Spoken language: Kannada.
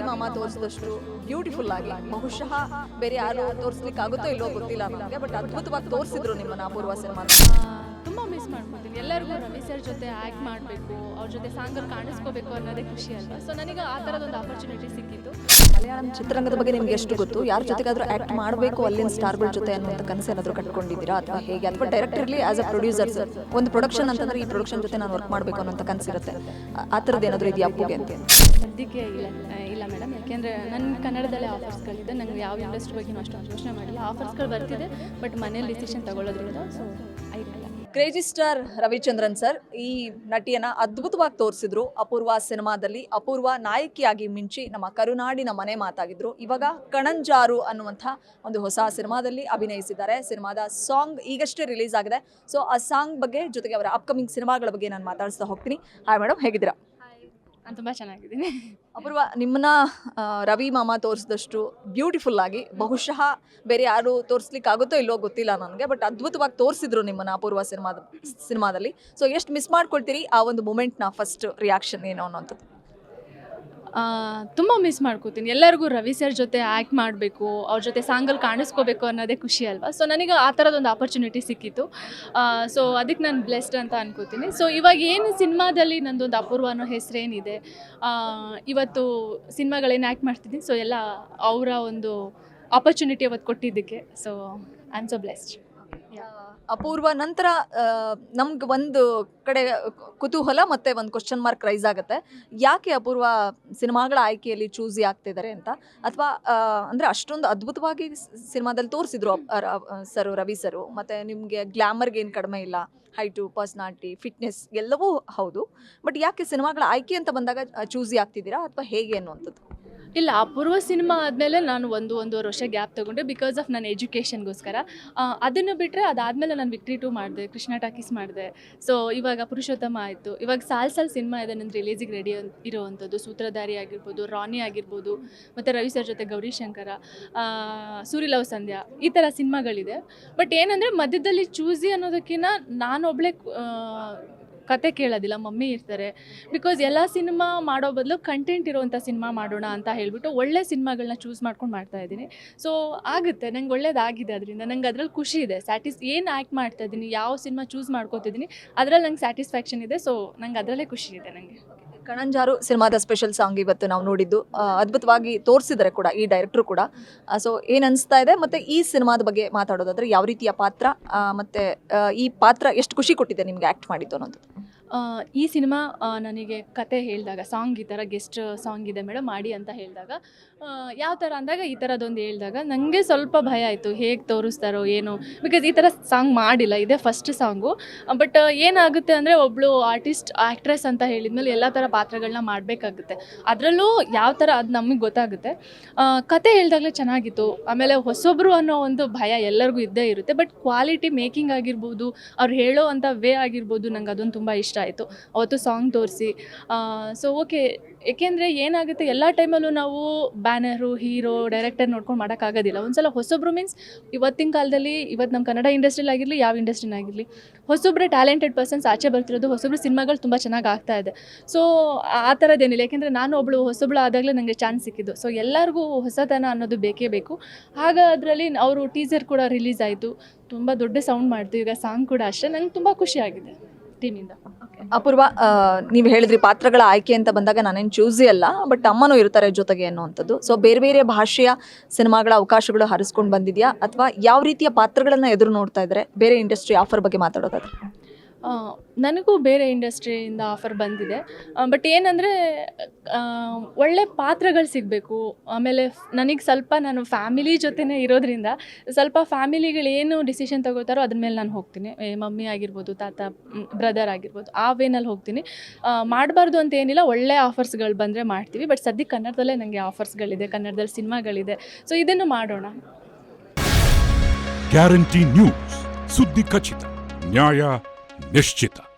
ತೋರಿಸಿದಷ್ಟು ಬ್ಯೂಟಿಫುಲ್ ಆಗಿ. ಬಹುಶಃ ಬೇರೆ ಯಾರು ತೋರಿಸ್ಲಿಕ್ಕೆ ಆಗುತ್ತೋ ಇಲ್ಲೋ ಗೊತ್ತಿಲ್ಲ ನಮಗೆ ಬಟ್ ಅದ್ಭುತವಾಗಿ ತೋರಿಸಿದ್ರು ನಿಮ್ಮನ್ನ ಅಪೂರ್ವ ಸಿನಿಮಾ ಮಿಸ್ ಮಾಡ್ಕೊತೀನಿ. ಎಲ್ಲರಿಗೂ ರವಿ ಸರ್ ಜೊತೆ ಆ್ಯಕ್ಟ್ ಮಾಡಬೇಕು ಅವ್ರ ಜೊತೆ ಸಾಂಗಲ್ಲಿ ಕಾಣಿಸ್ಕೋಬೇಕು ಅನ್ನೋದೇ ಖುಷಿ ಅಲ್ವಾ? ಸೊ ನನಗೆ ಆ ಥರದೊಂದು ಆಪರ್ಚುನಿಟಿ ಸಿಕ್ಕಿತ್ತು ಮಲಯಾಳಂ ಚಿತ್ರರಂಗದ ಬಗ್ಗೆ ನಿಮ್ಗೆ ಎಷ್ಟು ಗೊತ್ತು? ಯಾರ ಜೊತೆಗಾದ್ರೂ ಆಕ್ಟ್ ಮಾಡಬೇಕು ಅಲ್ಲಿನ ಸ್ಟಾರ್ಗಳ ಜೊತೆ ಅನ್ನುವಂಥ ಕನಸು ಏನಾದರೂ ಕಟ್ಕೊಂಡಿದ್ದೀರಾ? ಅಥವಾ ಹೇಗೆ? ಅಥವಾ ಡೈರೆಕ್ಟರ್ಲಿ ಆಸ್ ಅ ಪ್ರೊಡ್ಯೂಸರ್ಸ್ ಒಂದು ಪ್ರೊಡಕ್ಷನ್ ಅಂತಂದ್ರೆ ಈ ಪ್ರೊಡಕ್ಷನ್ ಜೊತೆ ನಾನು ವರ್ಕ್ ಮಾಡಬೇಕು ಅನ್ನೋಂಥ ಕನಸಿರುತ್ತೆ ಆ ಥರದ್ದು ಏನಾದರೂ ಇದೆಯಾ ಅಪ್ಪುಗೆ ಅಂತ? ಸದ್ಯಕ್ಕೆ ಇಲ್ಲ ಇಲ್ಲ ಮೇಡಮ್ ಯಾಕೆಂದರೆ ನನ್ನ ಕನ್ನಡದಲ್ಲೇ ಆಫರ್ಸ್ಗಳಿದೆ ನಂಗೆ ಯಾವ ಇಂಡಸ್ಟ್ರಿ ಬಗ್ಗೆ ಅಷ್ಟು ಯೋಚನೆ ಮಾಡಿಲ್ಲ. ಆಫರ್ಸ್ಗಳು ಬರ್ತಿದೆ ಬಟ್ ಮನೇಲಿ decision ತಗೊಳ್ಳೋದ್ರಿಂದ so crazy star Ravichandran sir, ಈ ನಟಿಯನ್ನ ಅದ್ಭುತವಾಗಿ ತೋರಿಸಿದ್ರು. ಅಪೂರ್ವ ಸಿನಿಮಾದಲ್ಲಿ ಅಪೂರ್ವ ನಾಯಕಿಯಾಗಿ ಮಿಂಚಿ ನಮ್ಮ ಕರುನಾಡಿನ ಮನೆ ಮಾತಾಗಿದ್ರು. ಇವಾಗ ಕಣಂಜಾರು ಅನ್ನುವಂಥ ಒಂದು ಹೊಸ ಸಿನಿಮಾದಲ್ಲಿ ಅಭಿನಯಿಸಿದ್ದಾರೆ. ಸಿನಿಮಾದ ಸಾಂಗ್ ಈಗಷ್ಟೇ ರಿಲೀಸ್ ಆಗಿದೆ. ಸೊ ಆ ಸಾಂಗ್ ಬಗ್ಗೆ ಜೊತೆಗೆ ಅವರ ಅಪ್ಕಮಿಂಗ್ ಸಿನಿಮಾಗಳ ಬಗ್ಗೆ ನಾನು ಮಾತಾಡಿಸ್ತಾ ಹೋಗ್ತೀನಿ. ಹಾಯ್ ಮೇಡಮ್ ಹೇಗಿದ್ದೀರಾ? ನಾನು ತುಂಬ ಚೆನ್ನಾಗಿದ್ದೀನಿ. ಅಪೂರ್ವ, ನಿಮ್ಮನ್ನ ರವಿ ಮಾಮ ತೋರಿಸಿದಷ್ಟು ಬ್ಯೂಟಿಫುಲ್ ಆಗಿ, ಬಹುಶಃ ಬೇರೆ ಯಾರು ತೋರಿಸ್ಲಿಕ್ಕೆ ಆಗುತ್ತೋ ಇಲ್ಲೋ ಗೊತ್ತಿಲ್ಲ ನನಗೆ ಬಟ್ ಅದ್ಭುತವಾಗಿ ತೋರಿಸಿದ್ರು ನಿಮ್ಮನ್ನ ಅಪೂರ್ವ ಸಿನಿಮಾದ, ಸಿನಿಮಾದಲ್ಲಿ. ಸೊ ಎಷ್ಟು ಮಿಸ್ ಮಾಡ್ಕೊಳ್ತೀರಿ ಆ ಒಂದು ಮೂಮೆಂಟ್ನ ಫಸ್ಟ್ ರಿಯಾಕ್ಷನ್ ಏನು ಅನ್ನೋಂಥದ್ದು ತುಂಬ ಮಿಸ್ ಮಾಡ್ಕೋತೀನಿ. ಎಲ್ಲರಿಗೂ ರವಿ ಸರ್ ಜೊತೆ ಆ್ಯಕ್ಟ್ ಮಾಡಬೇಕು, ಅವ್ರ ಜೊತೆ ಸಾಂಗಲ್ಲಿ ಕಾಣಿಸ್ಕೋಬೇಕು ಅನ್ನೋದೇ ಖುಷಿ ಅಲ್ವಾ? ಸೊ ನನಗೆ ಆ ಥರದೊಂದು ಆಪರ್ಚುನಿಟಿ ಸಿಕ್ಕಿತ್ತು ಸೊ ಅದಕ್ಕೆ ನಾನು ಬ್ಲೆಸ್ಡ್ ಅಂತ ಅನ್ಕೋತೀನಿ. ಸೊ ಇವಾಗ ಏನು ಸಿನಿಮಾದಲ್ಲಿ ನಂದೊಂದು ಅಪೂರ್ವ ಅನ್ನೋ ಹೆಸರೇನಿದೆ? ಇವತ್ತು ಸಿನಿಮಾಗಳೇನು ಆ್ಯಕ್ಟ್ ಮಾಡ್ತಿದ್ದೀನಿ? ಸೊ ಎಲ್ಲ ಅವರ ಒಂದು ಆಪರ್ಚುನಿಟಿ ಅವತ್ತು ಕೊಟ್ಟಿದ್ದಕ್ಕೆ. So I am so blessed Apoorva ನಂತರ ನಮ್ಗೆ ಒಂದು ಕಡೆ ಕುತೂಹಲ ಮತ್ತೆ ಒಂದು ಕ್ವಶನ್ ಮಾರ್ಕ್ ರೈಸ್ ಆಗುತ್ತೆ. ಯಾಕೆ ಅಪೂರ್ವ ಸಿನಿಮಾಗಳ ಆಯ್ಕೆಯಲ್ಲಿ ಚೂಸಿ ಆಗ್ತಿದ್ದಾರೆ ಅಂತ? ಅಥವಾ ಅಂದರೆ ಅಷ್ಟೊಂದು ಅದ್ಭುತವಾಗಿ ಸಿನಿಮಾದಲ್ಲಿ ತೋರಿಸಿದ್ರು ಸರ್, ರವಿ ಸರು, ಮತ್ತು ನಿಮಗೆ ಗ್ಲಾಮರ್ಗೆ ಏನು ಕಡಿಮೆ ಇಲ್ಲ ಹೈಟು ಪರ್ಸ್ನಾಲಿಟಿ ಫಿಟ್ನೆಸ್ ಎಲ್ಲವೂ ಹೌದು. ಬಟ್ ಯಾಕೆ ಸಿನಿಮಾಗಳ ಆಯ್ಕೆ ಅಂತ ಬಂದಾಗ ಚೂಸಿ ಆಗ್ತಿದ್ದೀರಾ ಅಥವಾ ಹೇಗೆ ಅನ್ನುವಂಥದ್ದು? ಇಲ್ಲ ಅಪೂರ್ವ ಸಿನಿಮಾ ಆದಮೇಲೆ ನಾನು ಒಂದು ಒಂದೂವರೆ ವರ್ಷ ಗ್ಯಾಪ್ ತೊಗೊಂಡೆ ಬಿಕಾಸ್ ಆಫ್ ನನ್ನ ಎಜುಕೇಷನ್ಗೋಸ್ಕರ ಅದನ್ನು ಬಿಟ್ಟರೆ ಅದಾದಮೇಲೆ ನಾನು ವಿಕ್ಟ್ರಿ ಟು ಮಾಡಿದೆ ಕೃಷ್ಣ ಟಾಕೀಸ್ ಮಾಡಿದೆ. ಸೊ ಇವಾಗ ಪುರುಷೋತ್ತಮ ಆಯಿತು. ಇವಾಗ ಸಾಲ್ ಸಾಲ್ ಸಿನಿಮಾ ಇದೆ ನನ್ನ ರಿಲೀಸಿಗೆ ರೆಡಿ ಇರುವಂಥದ್ದು ಸೂತ್ರಧಾರಿ ಆಗಿರ್ಬೋದು ರಾಣಿ ಆಗಿರ್ಬೋದು ಮತ್ತು ರವಿ ಸರ್ ಜೊತೆ ಗೌರಿಶಂಕರ ಆ, ಸೂರ್ಯಲವ್ ಸಂಧ್ಯಾ ಈ ಥರ ಸಿನಿಮಾಗಳಿದೆ. ಬಟ್ ಏನಂದರೆ ಮಧ್ಯದಲ್ಲಿ ಚೂಸಿ ಅನ್ನೋದಕ್ಕಿಂತ ನಾನೊಬ್ಳೆ ಕತೆ ಕೇಳೋದಿಲ್ಲ, ಮಮ್ಮಿ ಇರ್ತಾರೆ. ಬಿಕಾಸ್ ಎಲ್ಲ ಸಿನಿಮಾ ಮಾಡೋ ಬದಲು ಕಂಟೆಂಟ್ ಇರುವಂಥ ಸಿನಿಮಾ ಮಾಡೋಣ ಅಂತ ಹೇಳಿಬಿಟ್ಟು ಒಳ್ಳೆ ಸಿನಿಮಾಗಳನ್ನ ಚೂಸ್ ಮಾಡ್ಕೊಂಡು ಮಾಡ್ತಾ ಇದ್ದೀನಿ. ಸೊ ಆಗುತ್ತೆ, ನಂಗೆ ಒಳ್ಳೇದಾಗಿದೆ ಅದರಿಂದ. ನಂಗೆ ಅದ್ರಲ್ಲಿ ಖುಷಿ ಇದೆ. ಸ್ಯಾಟಿಸ್ ಏನು ಆ್ಯಕ್ಟ್ ಮಾಡ್ತಾ ಇದ್ದೀನಿ, ಯಾವ ಸಿನಿಮಾ ಚೂಸ್ ಮಾಡ್ಕೋತಿದ್ದೀನಿ, ಅದರಲ್ಲಿ ನಂಗೆ ಸ್ಯಾಟಿಸ್ಫ್ಯಾಕ್ಷನ್ ಇದೆ. ಸೊ ನಂಗೆ ಅದರಲ್ಲೇ ಖುಷಿ ಇದೆ ನನಗೆ ಕಣಂಜಾರು ಸಿನಿಮಾದ ಸ್ಪೆಷಲ್ ಸಾಂಗ್ ಇವತ್ತು ನಾವು ನೋಡಿದ್ದು. ಅದ್ಭುತವಾಗಿ ತೋರಿಸಿದ್ದಾರೆ ಕೂಡ ಈ ಡೈರೆಕ್ಟ್ರು ಕೂಡ. ಸೊ ಏನು ಅನಿಸ್ತಾ ಇದೆ? ಮತ್ತು ಈ ಸಿನಿಮಾದ ಬಗ್ಗೆ ಮಾತಾಡೋದಾದರೆ ಯಾವ ರೀತಿಯ ಪಾತ್ರ? ಮತ್ತು ಈ ಪಾತ್ರ ಎಷ್ಟು ಖುಷಿ ಕೊಟ್ಟಿದೆ ನಿಮಗೆ ಆ್ಯಕ್ಟ್ ಮಾಡಿದ್ದು ಅನ್ನೋದು? ಈ ಸಿನಿಮಾ ನನಗೆ ಕತೆ ಹೇಳಿದಾಗ, ಸಾಂಗ್ ಈ ಥರ ಗೆಸ್ಟ್ ಸಾಂಗ್ ಇದೆ ಮೇಡಮ್ ಮಾಡಿ ಅಂತ ಹೇಳಿದಾಗ ಯಾವ ಥರ ಅಂದಾಗ ಈ ಥರದೊಂದು ಹೇಳಿದಾಗ ನನಗೆ ಸ್ವಲ್ಪ ಭಯ ಆಯಿತು, ಹೇಗೆ ತೋರಿಸ್ತಾರೋ ಏನೋ ಬಿಕಾಸ್ ಈ ಥರ ಸಾಂಗ್ ಮಾಡಿಲ್ಲ, ಇದೇ ಫಸ್ಟ್ ಸಾಂಗು. ಬಟ್ ಏನಾಗುತ್ತೆ ಅಂದರೆ ಒಬ್ಬಳು ಆರ್ಟಿಸ್ಟ್ ಆ್ಯಕ್ಟ್ರೆಸ್ ಅಂತ ಹೇಳಿದ್ಮೇಲೆ ಎಲ್ಲ ಥರ ಪಾತ್ರಗಳನ್ನ ಮಾಡಬೇಕಾಗುತ್ತೆ. ಅದರಲ್ಲೂ ಯಾವ ಥರ ಅದು ನಮಗೆ ಗೊತ್ತಾಗುತ್ತೆ. ಕತೆ ಹೇಳಿದಾಗಲೇ ಚೆನ್ನಾಗಿತ್ತು. ಆಮೇಲೆ ಹೊಸೊಬ್ಬರು ಅನ್ನೋ ಒಂದು ಭಯ ಎಲ್ಲರಿಗೂ ಇದ್ದೇ ಇರುತ್ತೆ. ಬಟ್ ಕ್ವಾಲಿಟಿ ಮೇಕಿಂಗ್ ಆಗಿರ್ಬೋದು, ಅವ್ರು ಹೇಳೋ ಅಂಥ ವೇ ಆಗಿರ್ಬೋದು, ನಂಗೆ ಅದೊಂದು ತುಂಬ ಇಷ್ಟ ಆಯಿತು. ಅವತ್ತು ಸಾಂಗ್ ತೋರಿಸಿ. ಸೊ ಓಕೆ ಏಕೆಂದರೆ ಏನಾಗುತ್ತೆ, ಎಲ್ಲ ಟೈಮಲ್ಲೂ ನಾವು ಬ್ಯಾನರು ಹೀರೋ ಡೈರೆಕ್ಟರ್ ನೋಡ್ಕೊಂಡು ಮಾಡೋಕ್ಕಾಗೋದಿಲ್ಲ ಒಂದ್ಸಲ ಹೊಸೊಬ್ರು ಮೀನ್ಸ್ ಇವತ್ತಿನ ಕಾಲದಲ್ಲಿ ಇವತ್ತು ನಮ್ಮ ಕನ್ನಡ ಇಂಡಸ್ಟ್ರಿಲಿ ಆಗಿರಲಿ, ಯಾವ ಇಂಡಸ್ಟ್ರಿನಾಗಿರಲಿ ಹೊಸೊಬ್ಬರೇ ಟ್ಯಾಲೆಂಟೆಡ್ ಪರ್ಸನ್ಸ್ ಆಚೆ ಬರ್ತಿರೋದು, ಹೊಸೊಬ್ರು ಸಿನಿಮಾಗಳು ತುಂಬ ಚೆನ್ನಾಗಿ ಆಗ್ತಾ ಇದೆ. ಸೊ ಆ ಥರದ್ದೇನಿಲ್ಲ ಯಾಕೆಂದರೆ ನಾನು ಒಬ್ಬಳು ಹೊಸೊಬ್ಳು ಆದಾಗಲೇ ನನಗೆ ಚಾನ್ಸ್ ಸಿಕ್ಕಿದ್ದು. ಸೊ ಎಲ್ಲರಿಗೂ ಹೊಸತನ ಅನ್ನೋದು ಬೇಕೇ ಬೇಕು. ಆಗ ಅದರಲ್ಲಿ ಅವರು ಟೀಸರ್ ಕೂಡ ರಿಲೀಸ್ ಆಯಿತು. ತುಂಬ ದೊಡ್ಡ ಸೌಂಡ್ ಮಾಡ್ತು. ಈಗ ಸಾಂಗ್ ಕೂಡ ಅಷ್ಟೇ. ನಂಗೆ ತುಂಬ ಖುಷಿಯಾಗಿದೆ ಟೀಮಿಂದ. ಅಪೂರ್ವ ನೀವು ಹೇಳಿದ್ರಿ ಪಾತ್ರಗಳ ಆಯ್ಕೆ ಅಂತ ಬಂದಾಗ ನಾನೇನು ಚೂಸಿ ಅಲ್ಲ ಬಟ್ ಅಮ್ಮನೂ ಇರ್ತಾರೆ ಜೊತೆಗೆ ಅನ್ನುವಂಥದ್ದು. ಸೊ ಬೇರೆ ಬೇರೆ ಭಾಷೆಯ ಸಿನಿಮಾಗಳ ಅವಕಾಶಗಳು ಹರಿಸ್ಕೊಂಡು ಬಂದಿದೆಯಾ? ಅಥವಾ ಯಾವ ರೀತಿಯ ಪಾತ್ರಗಳನ್ನು ಎದುರು ನೋಡ್ತಾ ಇದ್ದಾರೆ ಬೇರೆ ಇಂಡಸ್ಟ್ರಿ ಆಫರ್ ಬಗ್ಗೆ ಮಾತಾಡೋದಾದ್ರೆ? ನನಗೂ ಬೇರೆ ಇಂಡಸ್ಟ್ರಿಯಿಂದ ಆಫರ್ ಬಂದಿದೆ. ಬಟ್ ಏನಂದರೆ ಒಳ್ಳೆ ಪಾತ್ರಗಳು ಸಿಗಬೇಕು. ಆಮೇಲೆ ನನಗೆ ಸ್ವಲ್ಪ ನಾನು ಫ್ಯಾಮಿಲಿ ಜೊತೆನೇ ಇರೋದ್ರಿಂದ ಸ್ವಲ್ಪ ಫ್ಯಾಮಿಲಿಗಳು ಏನು ಡಿಸಿಷನ್ ತಗೋತಾರೋ ಅದ್ರ ಮೇಲೆ ನಾನು ಹೋಗ್ತೀನಿ. ಮಮ್ಮಿ ಆಗಿರ್ಬೋದು, ತಾತ ಬ್ರದರ್ ಆಗಿರ್ಬೋದು, ಆ ವೇನಲ್ಲಿ ಹೋಗ್ತೀನಿ. ಮಾಡಬಾರ್ದು ಅಂತ ಏನಿಲ್ಲ, ಒಳ್ಳೆ ಆಫರ್ಸ್ಗಳು ಬಂದರೆ ಮಾಡ್ತೀವಿ. ಬಟ್ ಸದ್ಯಕ್ಕೆ ಕನ್ನಡದಲ್ಲೇ ನನಗೆ ಆಫರ್ಸ್ಗಳಿದೆ ಕನ್ನಡದಲ್ಲಿ ಸಿನಿಮಾಗಳಿದೆ. ಸೊ, ಇದನ್ನು ಮಾಡೋಣ. ಗ್ಯಾರಂಟಿ ನ್ಯೂಸ್, ಸುದ್ದಿ ಖಚಿತ, ನ್ಯಾಯ Meshtita.